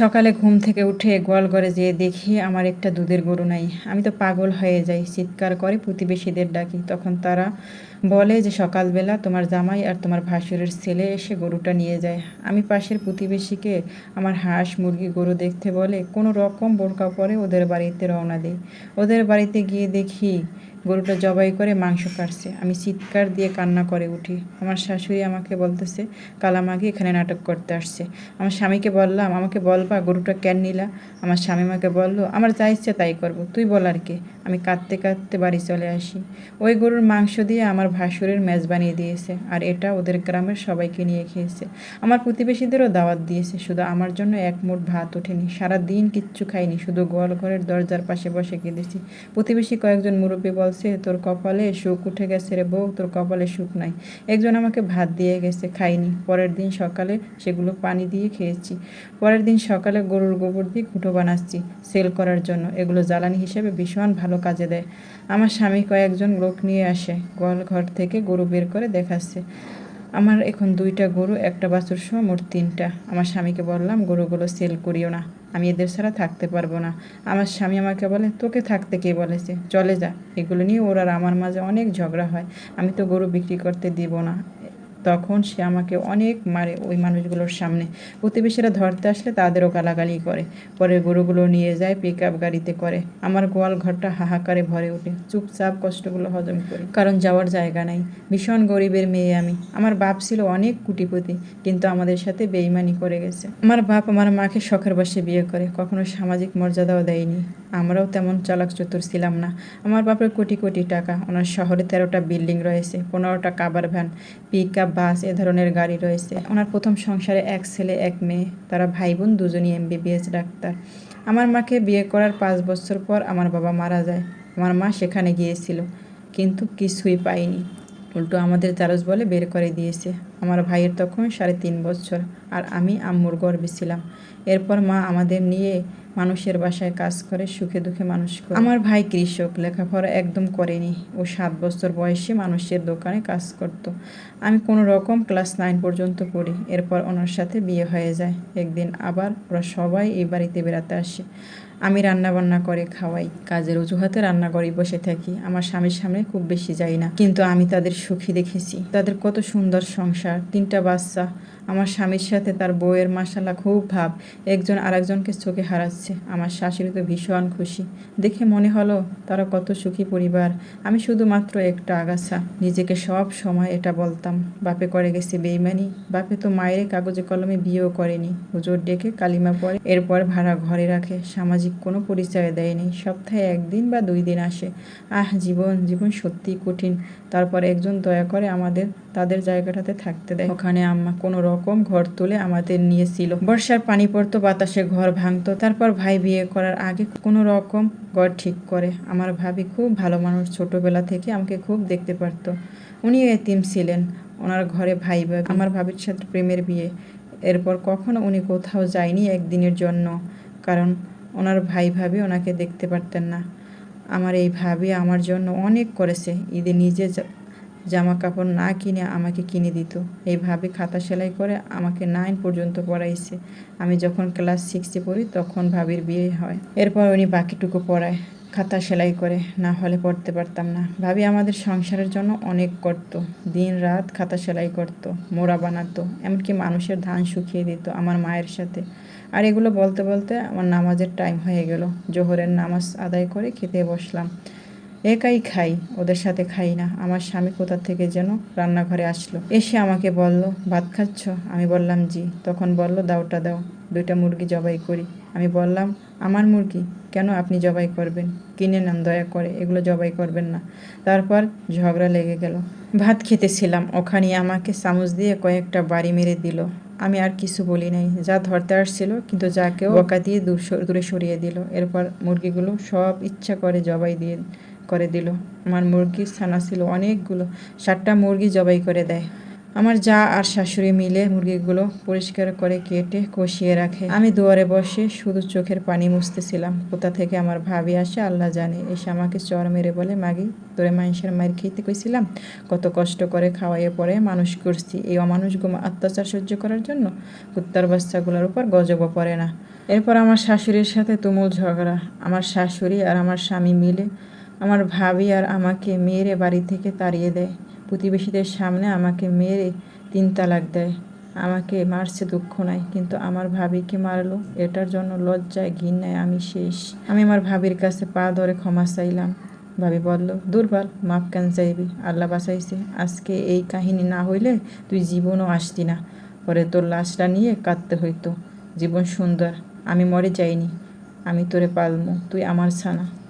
সকালে ঘুম থেকে উঠে গোয়াল ঘরে যেয়ে দেখি আমার একটা দুধের গরু নাই। আমি তো পাগল হয়ে যাই, চিৎকার করে প্রতিবেশীদের ডাকি। তখন তারা বলে যে সকালবেলা তোমার জামাই আর তোমার ভাসুরের ছেলে এসে গরুটা নিয়ে যায়। আমি পাশের প্রতিবেশীকে আমার হাঁস, মুরগি, গরু দেখতে বলে কোনো রকম বোরকা পরে ওদের বাড়িতে রওনা দিই। ওদের বাড়িতে গিয়ে দেখি গরুটা জবাই করে মাংস কাটছে। আমি চিৎকার দিয়ে কান্না করে উঠি। আমার শাশুড়ি আমাকে বলতেছে কালামাকে এখানে নাটক করতে আসছে। আমার স্বামীকে বললাম, আমাকে বলবা গরুটা কেন নিলা? আমার স্বামী আমাকে বলল, আমার যা ইচ্ছে তাই করব, তুই বল আর কে। আমি কাঁদতে কাঁদতে বাড়ি চলে আসি। ওই গরুর মাংস দিয়ে আমার ভাসুরের মেজ বানিয়ে দিয়েছে আর এটা ওদের গ্রামের সবাইকে নিয়ে খেয়েছে। আমার প্রতিবেশীদেরও দাওয়াত দিয়েছে, শুধু আমার জন্য এক মুঠ ভাত ওঠেনি। সারা দিন কিচ্ছু খাইনি, শুধু গোয়াল ঘরের দরজার পাশে বসে কেঁদেছি। প্রতিবেশী কয়েকজন মুরব্বী বলছে, তোর কপালে সুখ উঠে গেছে রে বউ, তোর কপালে সুখ নাই। একজন আমাকে ভাত দিয়ে গেছে, খাইনি। পরের দিন সকালে সেগুলো পানি দিয়ে খেয়েছি। পরের দিন সকালে গরুর গোবর দিয়ে কুটো বানাচ্ছি সেল করার জন্য। এগুলো জ্বালানি হিসেবে ভীষণ ভালো কাজে দেয়। আমার স্বামী কয়েকজন লোক নিয়ে আসে, গোয়াল ঘর থেকে গরু বের করে দেখাচ্ছে। আমার এখন দুইটা গরু, একটা বাছুর সহ মোট তিনটা। আমার স্বামীকে বললাম, গরুগুলো সেল করিও না। আমি এদের ছাড়া থাকতে পারব না। আমার স্বামী আমাকে বলে, তোকে থাকতে কে বলেছে? চলে যা। এগুলো নিয়ে ওর আর আমার মাঝে অনেক ঝগড়া হয়। আমি তো গরু বিক্রি করতে দিব না। তখন সে আমাকে অনেক মারে ওই মানুষগুলোর সামনে। প্রতিবেশীরা ধরতে আসলে তাদেরও গালাগালি করে। পরে গরুগুলো নিয়ে যায় পিক আপ গাড়িতে করে। আমার গোয়াল ঘরটা হাহাকারে ভরে ওঠে। চুপচাপ কষ্টগুলো হজম করি। কারণ যাওয়ার জায়গা নাই। ভীষণ গরিবের মেয়ে আমি। আমার বাপ ছিল অনেক কুটিপতি, কিন্তু আমাদের সাথে বেইমানি করে গেছে। আমার বাপ আমার মাকে শখের বসে বিয়ে করে। কখনো সামাজিক মর্যাদাও দেয়নি। আমরাও তেমন চালাক চতুর ছিলাম না। আমার বাপের কোটি কোটি টাকা, ওনার শহরে তেরোটা বিল্ডিং রয়েছে, পনেরোটা cover van pick up bus এ ধরনের গাড়ি রয়েছে। ওনার প্রথম সংসারে এক ছেলে, এক মেয়ে, তারা ভাই বোন দুজনই এমবিবিএস ডাক্তার। আমার মাকে বিয়ে করার পাঁচ বছর পর আমার বাবা মারা যায়। আমার মা সেখানে গিয়েছিল, কিন্তু কিছুই পাইনি। উল্টো আমাদের জারজ বলে বের করে দিয়েছে। আমার ভাইয়ের তখন সাড়ে তিন বছর, আর আমি আম্মুর গর্বে ছিলাম। এরপর মা আমাদের নিয়ে মানুষের বাসায় কাজ করে, সুখে দুঃখে মানুষ করে। আমার ভাই কৃষক, লেখাপড়া একদম করেনি। ও সাত বছর বয়সে মানুষের দোকানে কাজ করত। আমি কোনো রকম ক্লাস নাইন পর্যন্ত পড়ি। এরপর ওনার সাথে বিয়ে হয়ে যায়। একদিন আবার ওরা সবাই এই বাড়িতে বেড়াতে আসে। আমি রান্না বান্না করে খাওয়াই। কাজের অজুহাতে রান্না করেই বসে থাকি। আমার স্বামীর সামনে খুব বেশি যাই না। কিন্তু আমি তাদের সুখী দেখেছি। তাদের কত সুন্দর সংসার, তিনটা বাচ্চা আমার স্বামীর সাথে তার বউয়ের মাসালা খুব ভাব। একজন আরেকজনকে চোখে হারাচ্ছে। আমার শাশুড়ি তো ভীষণ খুশি। দেখে মনে হলো, তারা কত সুখী পরিবার। আমি শুধুমাত্র একটা আগাছা। নিজেকে সব সময় এটা বলতাম। বাপে করে গেছে বেইমানি। বাপে তো মায়ের কাগজে কলমে বিয়েও করেনি। হুজুর ডেকে কালিমা পরে এরপর ভাড়া ঘরে রাখে। সামাজিক কোনো পরিচয় দেয়নি। সপ্তাহে একদিন বা দুই দিন আসে। আহ, জীবন জীবন সত্যি কঠিন। তারপর একজন দয়া করে আমাদের, তাদের জায়গাটাতে থাকতে দেয়। ওখানে আম্মা কোনো রকম ঘর তুলে আমাদের নিয়েছিল। বর্ষার পানি পড়তো, বাতাসে ঘর ভাঙতো। তারপর ভাই বিয়ে করার আগে কোনো রকম ঘর ঠিক করে। আমার ভাবি খুব ভালো মানুষ, ছোটবেলা থেকে আমাকে খুব দেখতে পারতো। উনি এতিম ছিলেন, ওনার ঘরে ভাই আমার ভাবির সাথে প্রেমের বিয়ে। এরপর কখনো উনি কোথাও যায়নি একদিনের জন্য, কারণ ওনার ভাই ভাবি ওনাকে দেখতে পারতেন না। আমার এই ভাবি আমার জন্য অনেক করেছে। ঈদে নিজে জামা কাপড় না কিনে আমাকে কিনে দিত। এইভাবে খাতা সেলাই করে আমাকে নাইন পর্যন্ত পড়াইছে। আমি যখন ক্লাস সিক্সে পড়ি তখন ভাবির বিয়ে হয়। এরপর উনি বাকিটুকু পড়ায়, খাতা সেলাই করে। না হলে পড়তে পারতাম না। ভাবি আমাদের সংসারের জন্য অনেক করত। দিন রাত খাতা সেলাই করত, মোড়া বানাতো, এমনকি মানুষের ধান শুকিয়ে দিত আমার মায়ের সাথে। আর এগুলো বলতে বলতে আমার নামাজের টাইম হয়ে গেল। জোহরের নামাজ আদায় করে খেতে বসলাম। একাই খাই, ওদের সাথে খাই না। আমার স্বামী কোথা থেকে যেন রান্নাঘরে আসলো। এসে আমাকে বলল, ভাত খাচ্ছ? আমি বললাম, জি। তখন বলল, দাওটা দাও, দুইটা মুরগি জবাই করি। আমি বললাম, আমার মুরগি? কেন আপনি জবাই করবেন? কিনে নেন, দয়া করে, এগুলো জবাই করবেন না। তারপর ঝগড়া লেগে গেল। ভাত খেতেছিলাম, ওখানে আমাকে চামচ দিয়ে কয়েকটা বাড়ি মেরে দিল। আমি আর কিছু বলি নাই, যা ধরতে আসছিল, কিন্তু যাকেও বকা দিয়ে দূরে সরিয়ে দিল। এরপর মুরগিগুলো সব ইচ্ছা করে জবাই দিয়ে করে দিল। আমার মুরগির ছানা ছিল অনেকগুলো। সাতটা মুরগি জবাই করে দেয়। আমার যা আর শাশুড়ি মিলে মুরগিগুলো পরিষ্কার করে কেটে কষিয়ে রাখে। আমি দুয়ারে বসে শুধু চোখের পানি মুছতেছিলাম। কোথা থেকে আমার ভাবি আসে আল্লাহ জানে। এসে আমাকে চর মেরে বলে, মাগি, তোরে মানুষের মায়ের খেতে কইছিলাম। কত কষ্ট করে খাওয়াইয়ে পরে মানুষ করছি। এই অমানুষগুলো অত্যাচার সহ্য করার জন্য কুত্তার বাচ্চাগুলোর উপর গজবও পড়ে না। এরপর আমার শাশুড়ির সাথে তুমুল ঝগড়া। আমার শাশুড়ি আর আমার স্বামী মিলে আমার ভাবি আর আমাকে মেরে বাড়ি থেকে তাড়িয়ে দেয়। প্রতিবেশীদের সামনে আমাকে মেরে তিন তালাক দেয়। আমাকে মারছে দুঃখ নাই, কিন্তু আমার ভাবিকে মারলো। এটার জন্য লজ্জায় ঘৃণায় আমি শেষ। আমি আমার ভাবির কাছে পা ধরে ক্ষমা চাইলাম। ভাবি বলল, দুর্বল মাপ কেন চাইবি? আল্লাহ বাঁচাইছে। আজকে এই কাহিনী না হইলে তুই জীবনও আসতি না। পরে তোর লাশটা নিয়ে কাঁদতে হইতো। জীবন সুন্দর। আমি মরে যাইনি। আমি তোরে পালমু। তুই আমার ছানা।